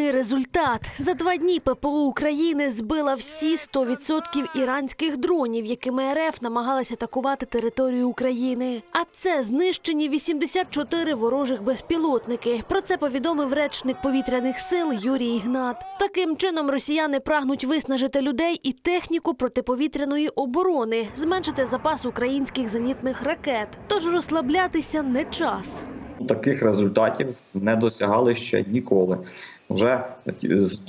Кумедний результат. За два дні ППО України збила всі 100% іранських дронів, якими РФ намагалась атакувати територію України. А це знищені 84 ворожих безпілотники. Про це повідомив речник повітряних сил Юрій Ігнат. Таким чином росіяни прагнуть виснажити людей і техніку протиповітряної оборони, зменшити запас українських зенітних ракет. Тож розслаблятися не час. Таких результатів не досягали ще ніколи. Вже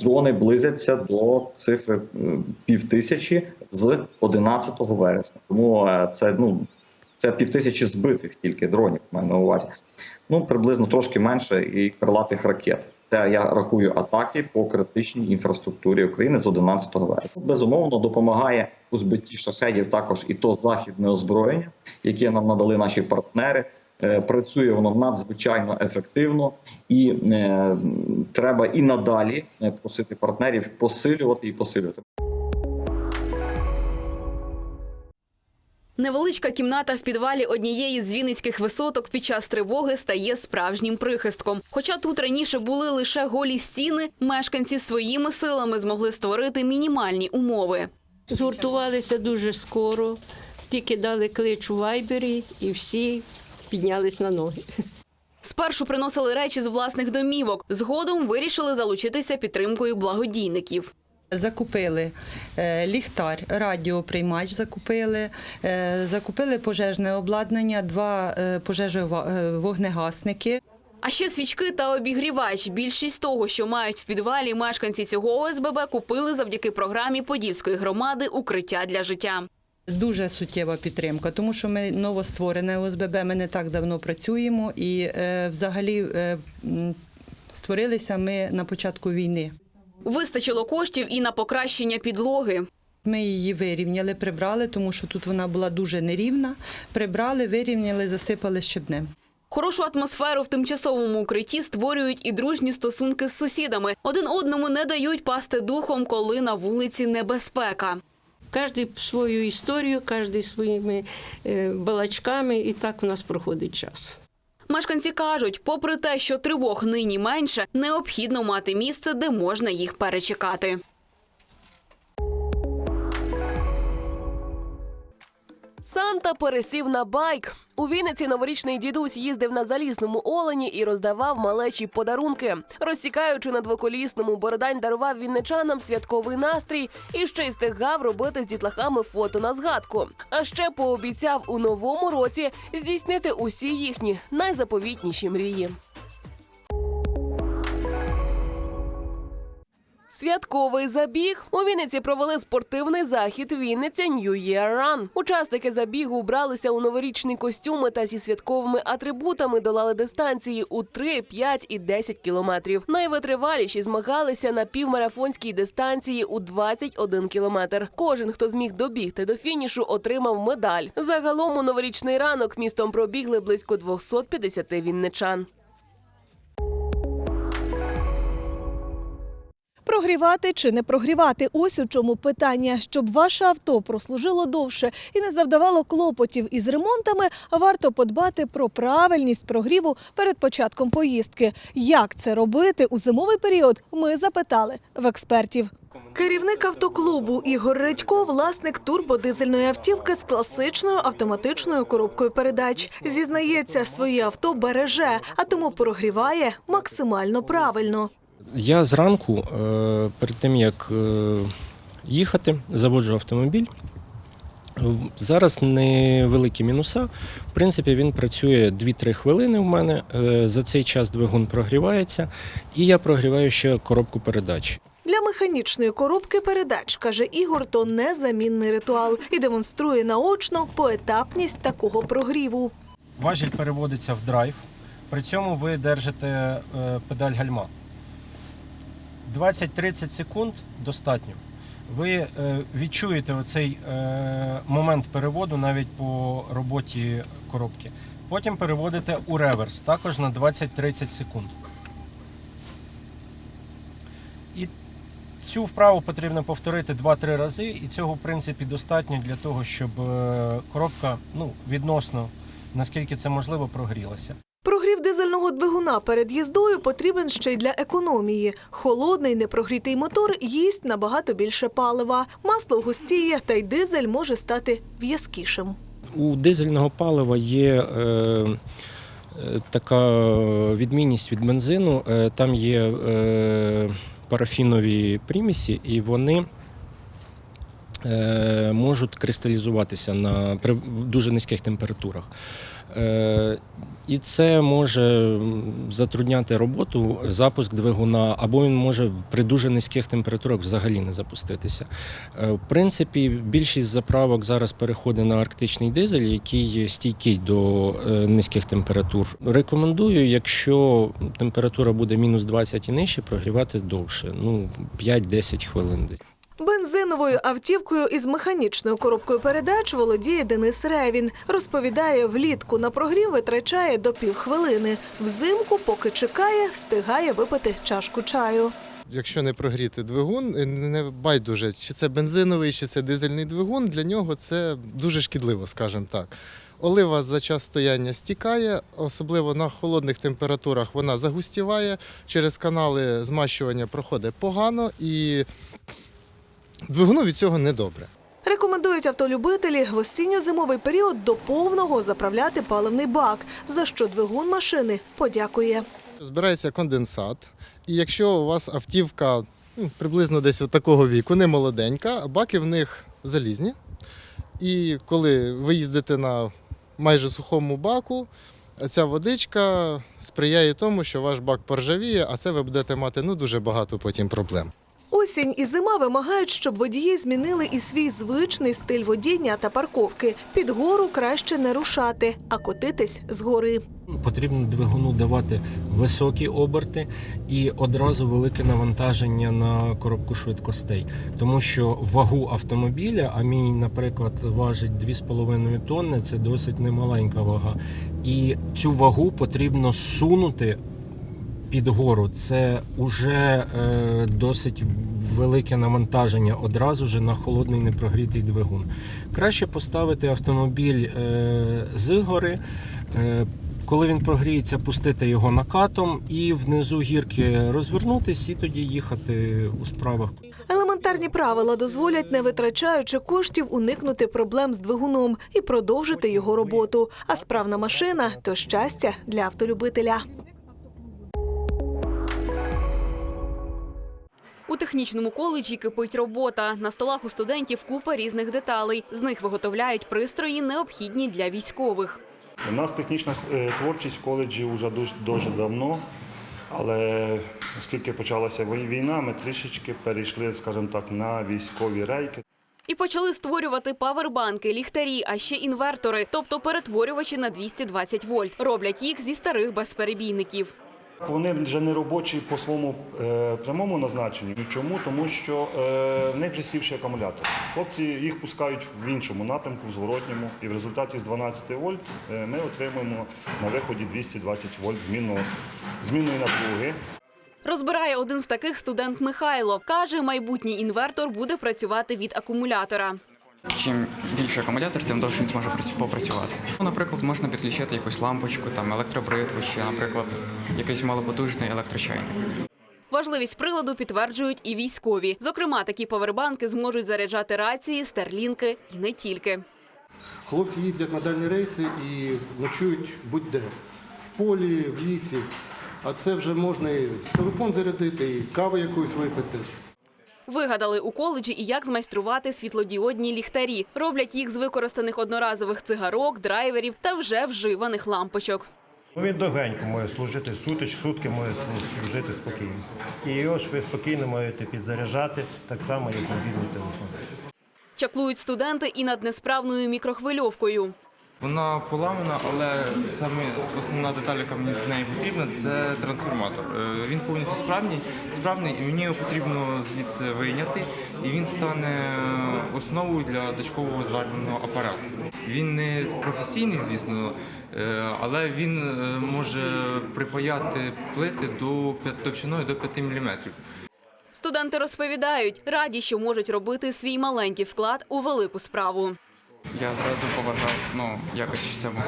дрони близяться до цифри е, півтисячі з 11 вересня. Тому е, це ну це півтисячі збитих тільки дронів. маю на увазі. Ну приблизно трошки менше і крилатих ракет. Це я рахую атаки по критичній інфраструктурі України з 11 вересня. Безумовно допомагає у збитті шахедів також і то західне озброєння, яке нам надали наші партнери. Е, Працює воно надзвичайно ефективно, і е, треба і надалі е, просити партнерів посилювати і посилювати. Невеличка кімната в підвалі однієї з вінницьких висоток під час тривоги стає справжнім прихистком. Хоча тут раніше були лише голі стіни, мешканці своїми силами змогли створити мінімальні умови. Згуртувалися дуже скоро, тільки дали клич у вайбері і всі піднялись на ноги. Спершу приносили речі з власних домівок. Згодом вирішили залучитися підтримкою благодійників. Закупили е, ліхтар, радіоприймач закупили, е, закупили пожежне обладнання, два е, пожежовогнегасники. А ще свічки та обігрівач. Більшість того, що мають в підвалі мешканці цього ОСББ, купили завдяки програмі Подільської громади Укриття для життя. Дуже суттєва підтримка, тому що ми новостворене ОСББ, ми не так давно працюємо і е, взагалі е, створилися ми на початку війни. Вистачило коштів і на покращення підлоги. Ми її вирівняли, прибрали, тому що тут вона була дуже нерівна. Прибрали, вирівняли, засипали щебнем. Хорошу атмосферу в тимчасовому укритті створюють і дружні стосунки з сусідами. Один одному не дають пасти духом, коли на вулиці небезпека. Кожен свою історію, кожен своїми е, балачками, і так у нас проходить час. Мешканці кажуть, попри те, що тривог нині менше, необхідно мати місце, де можна їх перечекати. Санта пересів на байк. У Вінниці новорічний дідусь їздив на залізному олені і роздавав малечі подарунки. Розсікаючи на двоколісному, Бородань дарував вінничанам святковий настрій і ще й встигав робити з дітлахами фото на згадку. А ще пообіцяв у новому році здійснити усі їхні найзаповітніші мрії. Святковий забіг у Вінниці провели спортивний захід Вінниця New Year Run. Учасники забігу убралися у новорічні костюми та зі святковими атрибутами долали дистанції у 3, 5 і 10 кілометрів. Найвитриваліші змагалися на півмарафонській дистанції у 21 кілометр. Кожен, хто зміг добігти до фінішу, отримав медаль. Загалом у новорічний ранок містом пробігли близько 250 вінничан. Прогрівати чи не прогрівати ось у чому питання. Щоб ваше авто прослужило довше і не завдавало клопотів із ремонтами, варто подбати про правильність прогріву перед початком поїздки. Як це робити у зимовий період? Ми запитали в експертів. Керівник автоклубу Ігор Редько – власник турбодизельної автівки з класичною автоматичною коробкою передач. Зізнається, своє авто береже, а тому прогріває максимально правильно. Я зранку, е, перед тим як е, їхати, заводжу автомобіль. Зараз невеликі мінуса. В принципі, він працює 2-3 хвилини в мене. Е, За цей час двигун прогрівається, і я прогріваю ще коробку передач. Для механічної коробки передач, каже Ігор, то незамінний ритуал і демонструє наочно поетапність такого прогріву. Важіль переводиться в драйв, при цьому ви держите е, педаль гальма. 20-30 секунд достатньо. Ви е, відчуєте оцей е, момент переводу навіть по роботі коробки. Потім переводите у реверс, також на 20-30 секунд. І цю вправу потрібно повторити 2-3 рази, і цього в принципі достатньо для того, щоб е, коробка ну, відносно, наскільки це можливо, прогрілася. Прогрів дизельного двигуна перед їздою потрібен ще й для економії. Холодний непрогрітий мотор їсть набагато більше палива. Масло густіє, та й дизель може стати в'язкішим. У дизельного палива є е, е, така відмінність від бензину. Е, там є е, парафінові примісі, і вони е, можуть кристалізуватися на при дуже низьких температурах. Е, і це може затрудняти роботу, запуск двигуна, або він може при дуже низьких температурах взагалі не запуститися. Е, В принципі, більшість заправок зараз переходить на арктичний дизель, який стійкий до е, низьких температур. Рекомендую, якщо температура буде мінус 20 і нижче, прогрівати довше, ну 5-10 хвилин. Бензиновою автівкою із механічною коробкою передач володіє Денис Ревін. Розповідає, влітку на прогрів витрачає до півхвилини. Взимку, поки чекає, встигає випити чашку чаю. Якщо не прогріти двигун, е, не байдуже, чи це бензиновий, чи це дизельний двигун, для нього це дуже шкідливо, скажімо так. Олива за час стояння стікає, особливо на холодних температурах вона загустіває, через канали змащування проходить погано і двигуну від цього не добре. Рекомендують автолюбителі в осінньо-зимовий період до повного заправляти паливний бак, за що двигун машини подякує. Збирається конденсат, і якщо у вас автівка ну, приблизно десь от такого віку, не молоденька, баки в них залізні. І коли ви їздите на майже сухому баку, ця водичка сприяє тому, що ваш бак поржавіє, а це ви будете мати ну, дуже багато потім проблем. Осінь і зима вимагають, щоб водії змінили і свій звичний стиль водіння та парковки. Під гору краще не рушати, а котитись згори. Потрібно двигуну давати високі оберти і одразу велике навантаження на коробку швидкостей, тому що вагу автомобіля, а мій, наприклад, важить 2,5 тонни, це досить немаленька вага. І цю вагу потрібно сунути під гору. Це вже е, досить велике навантаження одразу ж на холодний непрогрітий двигун. Краще поставити автомобіль е, з гори. Е, коли він прогріється, пустити його накатом і внизу гірки розвернутись і тоді їхати у справах. Елементарні правила дозволять, не витрачаючи коштів, уникнути проблем з двигуном і продовжити його роботу. А справна машина то щастя для автолюбителя. У технічному коледжі кипить робота. На столах у студентів купа різних деталей. З них виготовляють пристрої, необхідні для військових. У нас технічна е, творчість в коледжі вже дуже, дуже давно, але оскільки почалася війна, ми трішечки перейшли, скажімо так, на військові рейки. І почали створювати павербанки, ліхтарі, а ще інвертори, тобто перетворювачі на 220 вольт. Роблять їх зі старих безперебійників. Вони вже не робочі по своєму е, прямому назначенню. Чому? Тому що е, в них вже сівший акумулятор. Хлопці їх пускають в іншому напрямку, в зворотньому, і в результаті з 12 вольт е, ми отримуємо на виході 220 вольт змінної напруги. Розбирає один з таких студент Михайло. Каже, майбутній інвертор буде працювати від акумулятора. Чим більше акумулятор, тим довше він зможе попрацювати. Ну, Наприклад, можна підключити якусь лампочку, там електробритву чи, наприклад, якийсь малопотужний електрочайник. Важливість приладу підтверджують і військові. Зокрема, такі павербанки зможуть заряджати рації, старлінки і не тільки. Хлопці їздять на дальні рейси і ночують будь-де в полі, в лісі. А це вже можна і телефон зарядити, і каву якусь випити. Вигадали у коледжі і як змайструвати світлодіодні ліхтарі. Роблять їх з використаних одноразових цигарок, драйверів та вже вживаних лампочок. Ну, Він довгенько може служити сутич, сутки може служити спокійно. І його ж ви спокійно можете підзаряджати, так само, як мобільний телефон. Чаклують студенти і над несправною мікрохвильовкою. Вона поламана, але саме основна деталь, яка мені з неї потрібна, це трансформатор. Е, Він повністю справний, справний, і мені його потрібно звідси вийняти, і він стане основою для дочкового зварювального апарату. Він не професійний, звісно, е, але він е, може припаяти плити до товщиною до 5 мм. Студенти розповідають, раді, що можуть робити свій маленький вклад у велику справу. Я зразу побажав ну, якось в цьому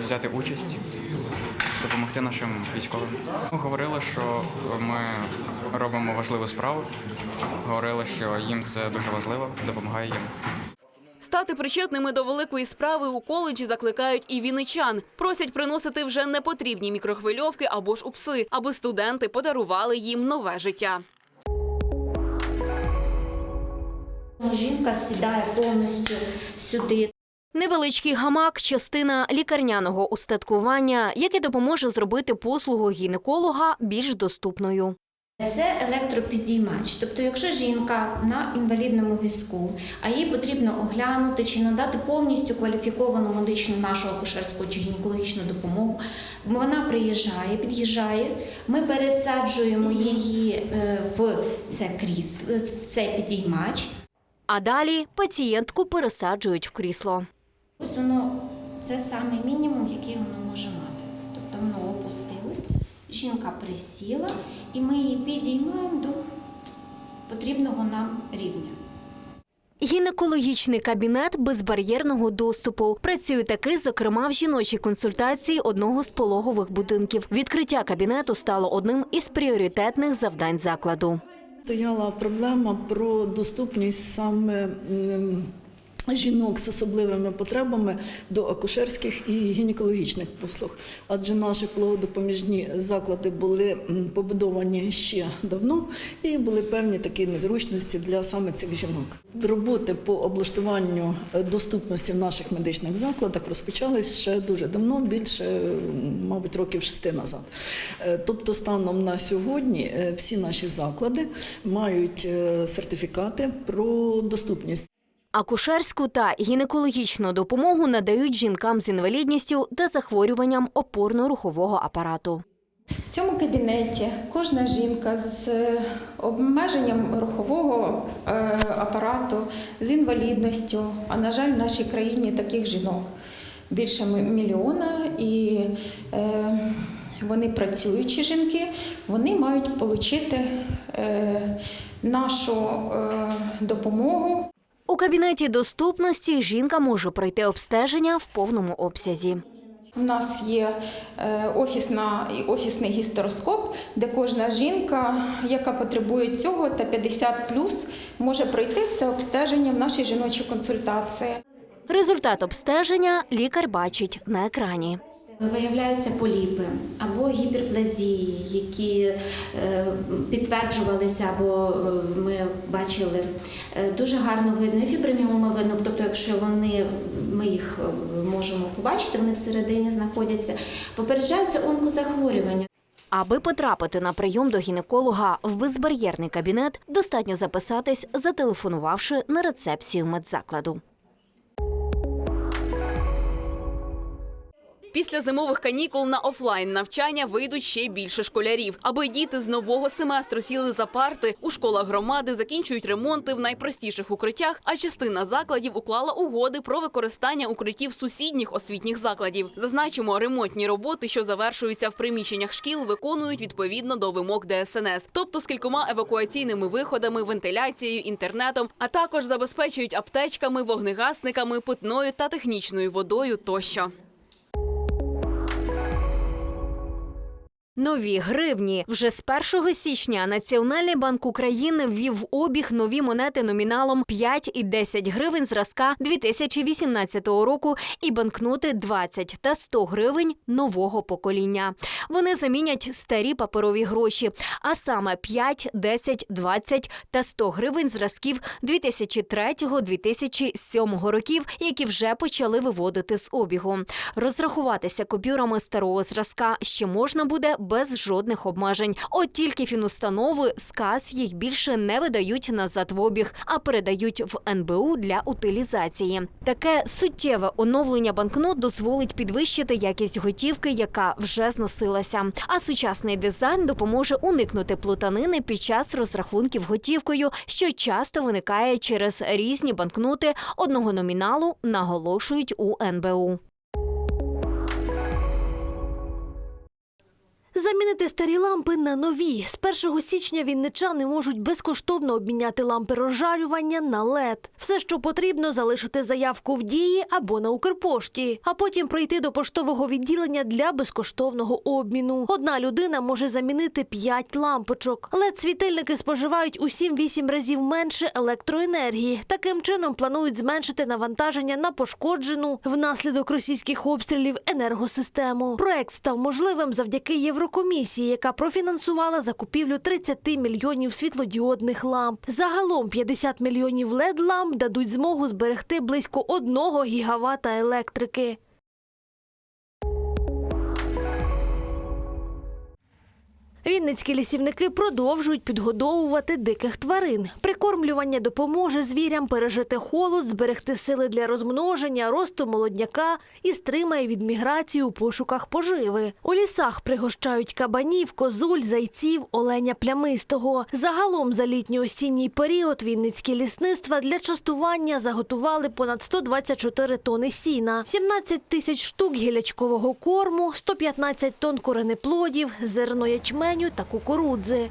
взяти участь. допомогти нашим військовим. Говорили, що ми робимо важливу справу. Говорили, що їм це дуже важливо, допомагає їм. Стати причетними до великої справи у коледжі закликають і віничан. Просять приносити вже непотрібні мікрохвильовки або ж упси, аби студенти подарували їм нове життя. Жінка сідає повністю сюди. Невеличкий гамак частина лікарняного устаткування, яке допоможе зробити послугу гінеколога більш доступною. Це електропідіймач. Тобто, якщо жінка на інвалідному візку, а їй потрібно оглянути чи надати повністю кваліфіковану медичну нашу акушерську чи гінекологічну допомогу, вона приїжджає, під'їжджає. Ми пересаджуємо її е, в це крісло, в цей підіймач. А далі пацієнтку пересаджують в крісло. Ось воно це саме мінімум, який воно може мати. Тобто воно опустилось, жінка присіла, і ми її підіймаємо до потрібного нам рівня. Гінекологічний кабінет безбар'єрного доступу працює такий, зокрема, в жіночій консультації одного з пологових будинків. Відкриття кабінету стало одним із пріоритетних завдань закладу. Стояла проблема про доступність саме жінок з особливими потребами до акушерських і гінекологічних послуг. Адже наші пологодопоміжні заклади були побудовані ще давно і були певні такі незручності для саме цих жінок. Роботи по облаштуванню е, доступності в наших медичних закладах розпочались ще дуже давно, більше, мабуть, років шести назад. Е, Тобто, станом на сьогодні е, всі наші заклади мають сертифікати про доступність. Акушерську та гінекологічну допомогу надають жінкам з інвалідністю та захворюванням опорно-рухового апарату. В цьому кабінеті кожна жінка з е, обмеженням рухового е, апарату, з інвалідністю, а на жаль, в нашій країні таких жінок більше мільйона, і е, вони працюючі жінки, вони мають отримати нашу допомогу. Кабінеті доступності жінка може пройти обстеження в повному обсязі. У нас є е, офісна, офісний гістероскоп, де кожна жінка, яка потребує цього та 50 може пройти це обстеження в нашій жіночій консультації. Результат обстеження лікар бачить на екрані. Виявляються поліпи або гіперплазії, які е, підтверджувалися, або е, ми бачили Е, дуже гарно видно, і фіброміоми видно. Тобто, якщо вони ми їх можемо побачити, вони всередині знаходяться, попереджаються онкозахворювання. Аби потрапити на прийом до гінеколога в безбар'єрний кабінет, достатньо записатись, зателефонувавши на рецепцію медзакладу. Після зимових канікул на офлайн навчання вийдуть ще більше школярів. Аби діти з нового семестру сіли за парти, у школах громади закінчують ремонти в найпростіших укриттях, а частина закладів уклала угоди про використання укриттів сусідніх освітніх закладів. Зазначимо, ремонтні роботи, що завершуються в приміщеннях шкіл, виконують відповідно до вимог ДСНС, тобто з кількома евакуаційними виходами, вентиляцією, інтернетом, а також забезпечують аптечками, вогнегасниками, питною та технічною водою тощо. Нові гривні вже з 1 січня Національний банк України ввів в обіг нові монети номіналом 5 і 10 гривень зразка 2018 року і банкноти 20 та 100 гривень нового покоління. Вони замінять старі паперові гроші, а саме 5, 10, 20 та 100 гривень зразків 2003-2007 років, які вже почали виводити з обігу. Розрахуватися купюрами старого зразка ще можна буде без жодних обмежень. От тільки фінустанови з їх більше не видають назад в обіг, а передають в НБУ для утилізації. Таке суттєве оновлення банкнот дозволить підвищити якість готівки, яка вже зносилася. А сучасний дизайн допоможе уникнути плутанини під час розрахунків готівкою, що часто виникає через різні банкноти одного номіналу, наголошують у НБУ. Замінити старі лампи на нові. З 1 січня вінничани можуть безкоштовно обміняти лампи розжарювання на LED. Все, що потрібно, залишити заявку в дії або на Укрпошті, а потім прийти до поштового відділення для безкоштовного обміну. Одна людина може замінити 5 лампочок. led світильники споживають у 7-8 разів менше електроенергії. Таким чином планують зменшити навантаження на пошкоджену внаслідок російських обстрілів енергосистему. Проект став можливим завдяки Єврокомісії, яка профінансувала закупівлю 30 мільйонів світлодіодних ламп. Загалом 50 мільйонів led ламп дадуть змогу зберегти близько 1 гігавата електрики. Вінницькі лісівники продовжують підгодовувати диких тварин. Прикормлювання допоможе звірям пережити холод, зберегти сили для розмноження, росту молодняка і стримає від міграції у пошуках поживи. У лісах пригощають кабанів, козуль, зайців, оленя плямистого. Загалом за літньо-осінній період Вінницькі лісництва для частування заготували понад 124 тони сіна, 17 тисяч штук гілячкового корму, 115 тонн коренеплодів, зерно ячменю та кукурудзи.